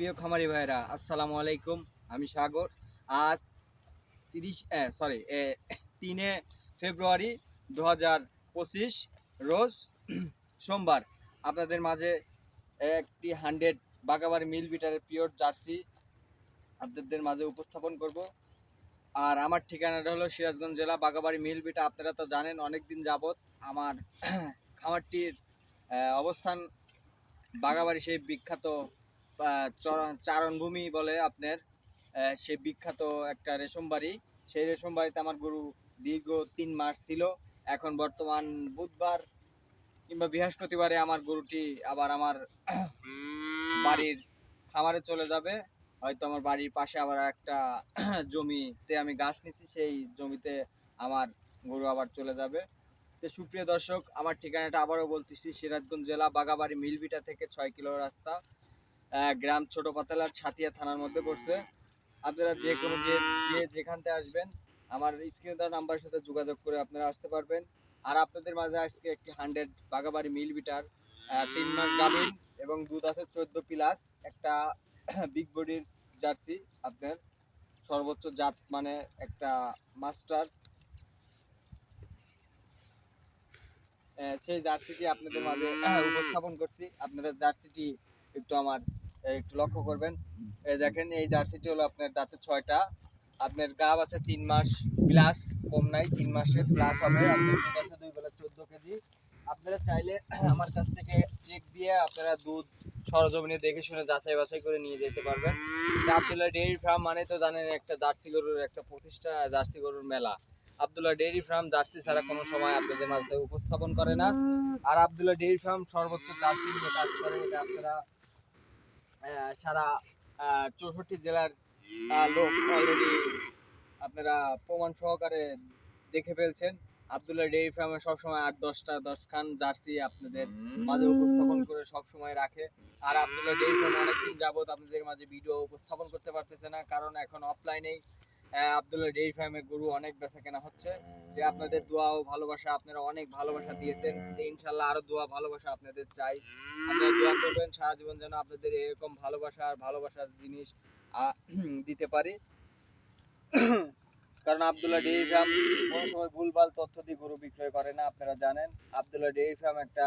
প্রিয় খামারি ভাইরা আসসালামু আলাইকুম। আমি সাগর। আজ তিরিশ সরি তিনে ফেব্রুয়ারি দু হাজার পঁচিশ, রোজ সোমবার। আপনাদের মাঝে একটি হান্ড্রেড বাগাবার মিল বিটারের পিওর জার্সি আপনাদের মাঝে উপস্থাপন করব। আর আমার ঠিকানাটা হলো সিরাজগঞ্জ জেলা বাগাবাড়ি মিল বিটা। আপনারা তো জানেন অনেক দিন যাবত আমার খামারটির অবস্থান বাগাবাড়ি সেই বিখ্যাত চারণভূমি বলে আপনার সে বিখ্যাত একটা রেশম বাড়ি। সেই রেশম বাড়িতে আমার গরু দীর্ঘ তিন মাস ছিল। এখন বর্তমান বুধবার কিংবা বৃহস্পতিবারে আমার গরুটি আবার আমার বাড়ির খামারে চলে যাবে। হয়তো আমার বাড়ির পাশে আবার একটা জমিতে আমি গাছ নিচ্ছি সেই জমিতে আমার গরু আবার চলে যাবে। তো সুপ্রিয় দর্শক আমার ঠিকানাটা আবারও বলতেছি সিরাজগঞ্জ জেলা বাগাবাড়ি মিলবিটা থেকে ছয় কিলো রাস্তা। গ্রাম ছোট পাতালার ছাতিয়া থানার মধ্যে পড়ছে। আপনারা যে কোনো যে যে যেখান থেকে আসবেন আমার স্ক্রিনে দেওয়া নাম্বারের সাথে যোগাযোগ করে আপনারা আসতে পারবেন। আর আপনাদের মাঝে আজকে একটি হান্ড্রেড বাগাবাড়ি মিল আহ, তিন মাস গাভিন এবং দুধ আছে চোদ্দ প্লাস একটা বিগ বডির জার্সি আপনার সর্বোচ্চ জাত মানে একটা মাস্টার। সেই জার্সিটি আপনাদের মাঝে উপস্থাপন করছি। আপনারা জার্সিটি একটু আমার একটু লক্ষ্য করবেন। এই দেখেন এই জার্সিটি হলো আপনার দাঁতে ছয়টা। আপনার গাব আছে তিন মাস প্লাস কম নাই তিন মাসের প্লাস হবে। আপনার দুধ আছে দুই বেলা চোদ্দ কেজি। আপনারা চাইলে আমার কাছ থেকে চেক দিয়ে আপনারা দুধ সরজমিনে দেখে শুনে যাচাই বাছাই করে নিয়ে যেতে পারবেন। আবদুল্লাহ ডেয়ারি ফার্ম মানে তো জানেন একটা জার্সি গরুর একটা প্রতিষ্ঠা জার্সি গরুর মেলা। আবদুল্লাহ ডেয়ারি ফার্ম জার্সি ছাড়া কোনো সময় আপনাদের মাঝে উপস্থাপন করে না। আর আবদুল্লাহ ডেয়ারি ফার্ম সর্বোচ্চ জার্সি নিয়ে কাজ করে এটা আপনারা সারা চৌষট্টি জেলার লোক অলরেডি আপনারা প্রমাণ সহকারে দেখে ফেলছেন। আবদুল্লাহ ডেয়ারি ফার্মে সবসময় আট, দশটা, দশ খান জার্সি আপনাদের মাঝে উপস্থাপন করে সবসময় রাখে। আর আবদুল্লাহ ডেয়ারি ফার্মে অনেকদিন যাবত আপনাদের মাঝে ভিডিও উপস্থাপন করতে পারতেছে না, কারণ এখন অফলাইনেই আবদুল্লাহ ডেয়ারি ফার্মে গরু অনেক বেচা কেনা হচ্ছে। যে আপনাদের দোয়া ও ভালোবাসা আপনারা অনেক ভালোবাসা দিয়েছেন। ইনশাল্লাহ আরও দোয়া ভালোবাসা আপনাদের চাই। আপনারা দোয়া করবেন, সারা জীবন যেন আপনাদের এরকম ভালোবাসা আর ভালোবাসার জিনিস দিতে পারি। কারণ আবদুল্লাহ ডেইরি ফার্ম কোনো সময় ভুলভাল তথ্য দিয়ে গরু বিক্রয় করে না, আপনারা জানেন। আবদুল্লাহ ডেইরি ফার্ম একটা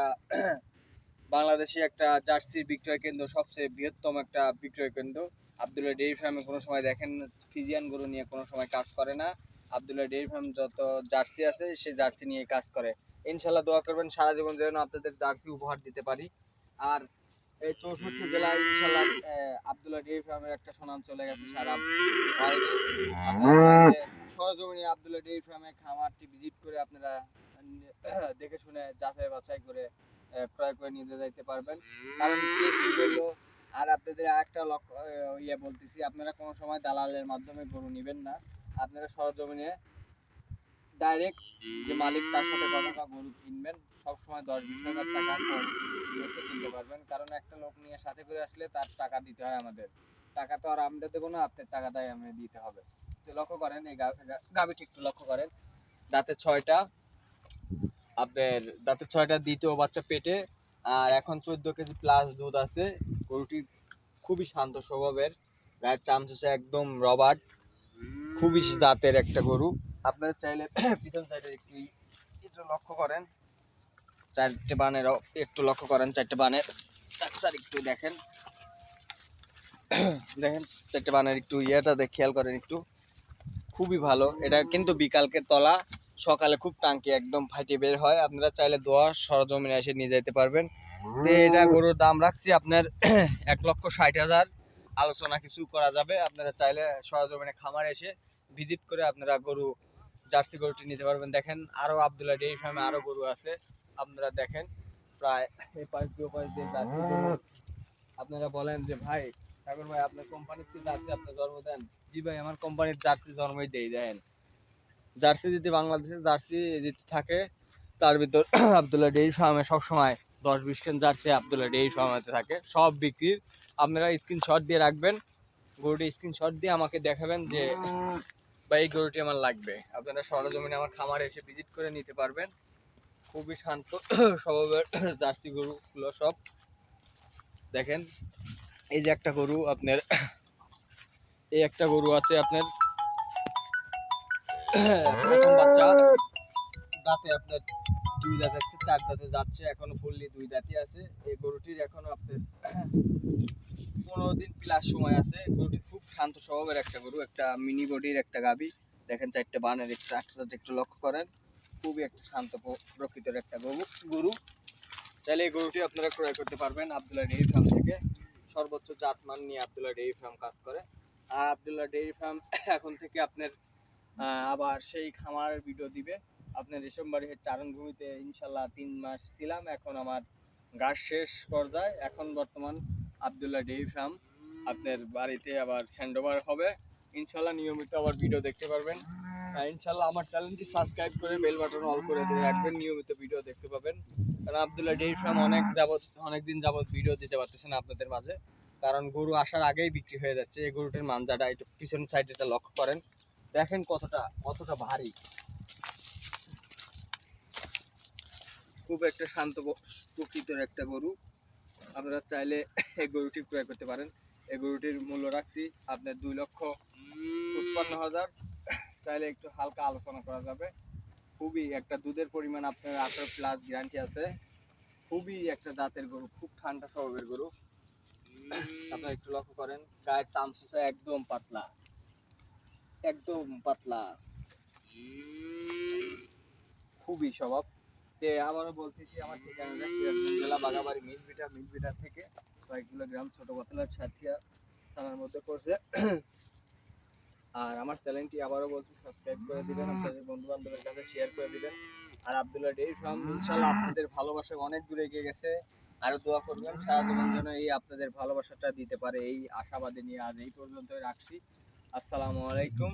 বাংলাদেশে একটা জার্সি বিক্রয় কেন্দ্র, সবচেয়ে বৃহত্তম একটা বিক্রয় কেন্দ্র। আবদুল্লাহ ডেইরি ফার্মে কোনো সময় দেখেন, ফিজিয়ান গরু নিয়ে কোনো সময় কাজ করে না। আবদুল্লাহ ডেইরি ফার্ম যত জার্সি আছে সেই জার্সি নিয়ে কাজ করে। ইনশাল্লাহ দোয়া করবেন সারা জীবন যেন আপনাদের জার্সি উপহার দিতে পারি। আর এই চৌষট্টি জেলায় ইনশাল্লাহ আবদুল্লাহ ডেইরি ফার্মের একটা সুনাম চলে গেছে সারা চাইলে আবদুল্লাহ ডেইরি ফার্মে খামারটি ভিজিট করে আপনারা দেখে শুনে যাচাই বাছাই করে ক্রয় করে নিতে যাইতে পারবেন। কারণ আর আপনাদের আরেকটা লক্ষ্য ইয়ে বলতেছি, আপনারা কোনো সময় দালালের মাধ্যমে গরু নেবেন না। আপনারা সরজমিনে ডাইরেক্ট যে মালিক তার সাথে কথা গরু কিনবেন। সবসময় দশ বিশ হাজার টাকা বেশি কিনতে পারবেন। কারণ একটা লোক নিয়ে সাথে করে আসলে তার টাকা দিতে হয় আমাদের। টাকা তো আর আমরা দেবো না, আপনার টাকাটাই আমাদের দিতে হবে। তো লক্ষ্য করেন, এই গা- গা- গাভীটি একটু লক্ষ্য করেন। দাঁতে ছয়টা, আপনার দাঁতে ছয়টা দ্বিতীয় বাচ্চা পেটে আর এখন চোদ্দ কেজি প্লাস দুধ আছে। গরুটি খুবই শান্ত স্বভাবের। গায়ের চামচে একদম রবার্ট। খুবই জাতের একটা গরু। আপনারা চাইলে পিছন সাইডে একটু একটু লক্ষ্য করেন। চারটে বানের একটু লক্ষ্য করেন, চারটে বানের। স্যার, একটু দেখেন। দেখেন, চারটে বানের একটু ইয়েটা দেখ খেয়াল করেন একটু। খুবই ভালো। এটা কিন্তু বিকালকে তলা। সকালে খুব টাঙ্কি একদম ফাটে বের হয়। আপনারা চাইলে দোয়া সরজমিনে এসে নিয়ে যেতে পারবেন। এটা গরুর দাম রাখছি আপনার এক লক্ষ ষাট হাজার। আলোচনা কিছু করা যাবে। আপনারা চাইলে সরজমিনে খামারে এসে ভিজিট করে আপনারা গরু জার্সি গরুটি নিতে পারবেন। দেখেন আরও আবদুল্লাহ ডেইরি ফার্মে আরও গরু আছে। আপনারা দেখেন প্রায় এই পাঁচ দু পাঁচ দিন জার্সি আপনারা বলেন যে ভাই ঠাকুর ভাই আপনার কোম্পানির কি জার্সি আপনি জন্ম দেন। জি ভাই আমার কোম্পানির জার্সি জন্মই দেই দেন জার্সি যদি বাংলাদেশের জার্সি যদি থাকে, তার ভিতর আবদুল্লাহ ডেইরি ফার্মে সবসময় দশ বিশ খান জার্সি আবদুল্লাহ ডেইরি ফার্মেতে থাকে। সব বিক্রির আপনারা স্ক্রিনশট দিয়ে রাখবেন। গরুটি স্ক্রিনশট দিয়ে আমাকে দেখাবেন যে বা এই গরুটি আমার লাগবে। আপনারা সরজমিনে আমার খামারে এসে ভিজিট করে নিতে পারবেন। খুবই শান্ত স্বভাবের জার্সি গরুগুলো সব। দেখেন, এই যে একটা গরু আপনার এই একটা গরু আছে আপনার প্রথম বাচ্চা দাঁতে আপনার দুই দাঁত থেকে চার দাঁতে যাচ্ছে এখনও ফুললি দুই দাঁতই আছে। এই গরুটির এখনও আপনার পনেরো দিন প্লাস সময় আছে। গরুটি খুব শান্ত স্বভাবের একটা গরু একটা মিনি বডির একটা গাভী। দেখেন চারটে বানের একটা একসাথে একটু লক্ষ্য করেন। খুবই একটা শান্ত প্রকৃতির একটা গরু গরু। চাইলে এই গরুটি আপনারা ক্রয় করতে পারবেন আবদুল্লাহ ডেইরি ফার্ম থেকে। সর্বোচ্চ জাতমান নিয়ে আবদুল্লাহ ডেইরি ফার্ম কাজ করে। আর আবদুল্লাহ ডেইরি ফার্ম এখন থেকে আপনার আবার সেই খামারের ভিডিও দিবে। আপনার রেশম রেশমবাড়ি চারণভূমিতে ইনশাল্লাহ তিন মাস ছিলাম, এখন আমার গাছ শেষ পর্যায়ে। এখন বর্তমান আবদুল্লাহ ডেইরি ফার্ম। আপনার বাড়িতে আবার হ্যান্ডওভার হবে। ইনশাল্লাহ নিয়মিত আবার ভিডিও দেখতে পারবেন। ইনশাল্লাহ আমার চ্যানেলটি সাবস্ক্রাইব করে বেল বাটন অল করে দিয়ে রাখবেন। নিয়মিত ভিডিও দেখতে পাবেন। কারণ আবদুল্লাহ ডেইরি ফার্ম অনেক যাবত অনেক দিন যাবত ভিডিও দিতে পারতেছে না আপনাদের মাঝে। কারণ গরু আসার আগেই বিক্রি হয়ে যাচ্ছে। এই গরুটির মানজাটা একটু পিছন সাইডটা লক্ষ্য করেন। দেখেন কতটা কতটা ভারী। খুব একটা শান্ত প্রকৃতির একটা গরু। আপনারা চাইলে এই গরুটি ক্রয় করতে পারেন। এই গরুটির মূল্য রাখছি আপনার দুই লক্ষ পঁচপান্ন হাজার। চাইলে একটু হালকা আলোচনা করা যাবে। খুবই একটা দুধের পরিমাণ আপনার আঠারো প্লাস গ্যারান্টি আছে। খুবই একটা দাঁতের গরু, খুব ঠান্ডা স্বভাবের গরু। আপনারা একটু লক্ষ্য করেন, গায়ের চামচুচা একদম পাতলা। একদম পাতলা। খুবই স্বভাব। তে আবারও বলতেছি, আমার ঠিকানাটা বাগাবাড়ি মিলবিটা মিলবিটা থেকে কয়েকগুলো গ্রাম ছোট পাতলার সাথিয়া থানার মধ্যে পড়ছে। আর আমার চ্যানেলটি আবারও বলছি সাবস্ক্রাইব করে দিবেন, আপনাদের বন্ধু বান্ধবের কাছে শেয়ার করে দিবেন। আর আব্দুল্লাহ ডেইরি ফার্ম ইনশাল্লাহ আপনাদের ভালোবাসা অনেক দূরে এগিয়ে গেছে। আরও দোয়া করবেন সারা জীবন যেন এই আপনাদের ভালোবাসাটা দিতে পারে। এই আশাবাদী নিয়ে আজ এই পর্যন্তই রাখছি। আসসালামু আলাইকুম।